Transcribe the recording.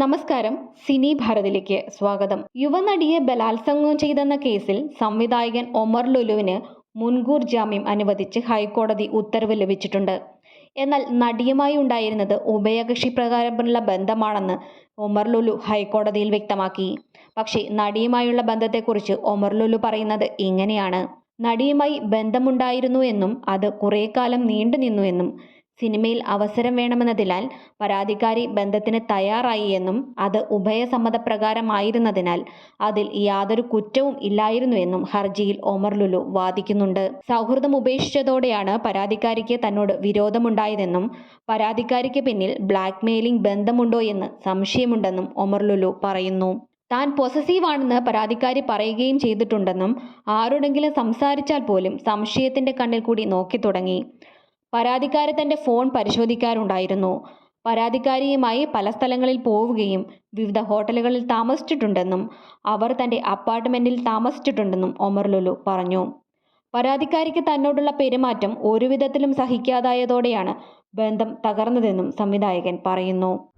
നമസ്കാരം സിനി ഭാരതിലേക്ക് സ്വാഗതം. യുവനടിയെ ബലാത്സംഗം ചെയ്തെന്ന കേസിൽ സംവിധായകൻ ഒമർ ലുലുവിന് മുൻകൂർ ജാമ്യം അനുവദിച്ച് ഹൈക്കോടതി ഉത്തരവ് ലഭിച്ചിട്ടുണ്ട്. എന്നാൽ നടിയുമായി ഉണ്ടായിരുന്നത് ഉഭയകക്ഷി പ്രകാരമുള്ള ബന്ധമാണെന്ന് ഒമർ ലുലു ഹൈക്കോടതിയിൽ വ്യക്തമാക്കി. പക്ഷേ നടിയുമായുള്ള ബന്ധത്തെക്കുറിച്ച് ഒമർ ലുലു പറയുന്നത് ഇങ്ങനെയാണ്. നടിയുമായി ബന്ധമുണ്ടായിരുന്നു എന്നും അത് കുറേ കാലം നീണ്ടുനിന്നു എന്നും സിനിമയിൽ അവസരം വേണമെന്നതിനാൽ പരാതിക്കാരി ബന്ധത്തിന് തയ്യാറായി എന്നും അത് ഉഭയസമ്മതപ്രകാരമായിരുന്നതിനാൽ അതിൽ യാതൊരു കുറ്റവും ഇല്ലായിരുന്നു എന്നും ഹർജിയിൽ ഒമർ ലുലു വാദിക്കുന്നുണ്ട്. സൗഹൃദം ഉപേക്ഷിച്ചതോടെയാണ് പരാതിക്കാരിക്ക് തന്നോട് വിരോധമുണ്ടായതെന്നും പരാതിക്കാരിക്ക് പിന്നിൽ ബ്ലാക്ക് മെയിലിംഗ് ബന്ധമുണ്ടോ എന്ന് സംശയമുണ്ടെന്നും ഒമർ ലുലു പറയുന്നു. താൻ പൊസസീവാണെന്ന് പരാതിക്കാരി പറയുകയും ചെയ്തിട്ടുണ്ടെന്നും ആരോടെങ്കിലും സംസാരിച്ചാൽ പോലും സംശയത്തിന്റെ കണ്ണിൽ കൂടി നോക്കി തുടങ്ങി. പരാതിക്കാരി തന്റെ ഫോൺ പരിശോധിക്കാറുണ്ടായിരുന്നു. പരാതിക്കാരിയുമായി പല സ്ഥലങ്ങളിൽ പോവുകയും വിവിധ ഹോട്ടലുകളിൽ താമസിച്ചിട്ടുണ്ടെന്നും അവർ തന്റെ അപ്പാർട്ട്മെന്റിൽ താമസിച്ചിട്ടുണ്ടെന്നും ഒമർ ലുലു പറഞ്ഞു. പരാതിക്കാരിക്ക് തന്നോടുള്ള പെരുമാറ്റം ഒരുവിധത്തിലും സഹിക്കാതായതോടെയാണ് ബന്ധം തകർന്നതെന്നും സംവിധായകൻ പറയുന്നു.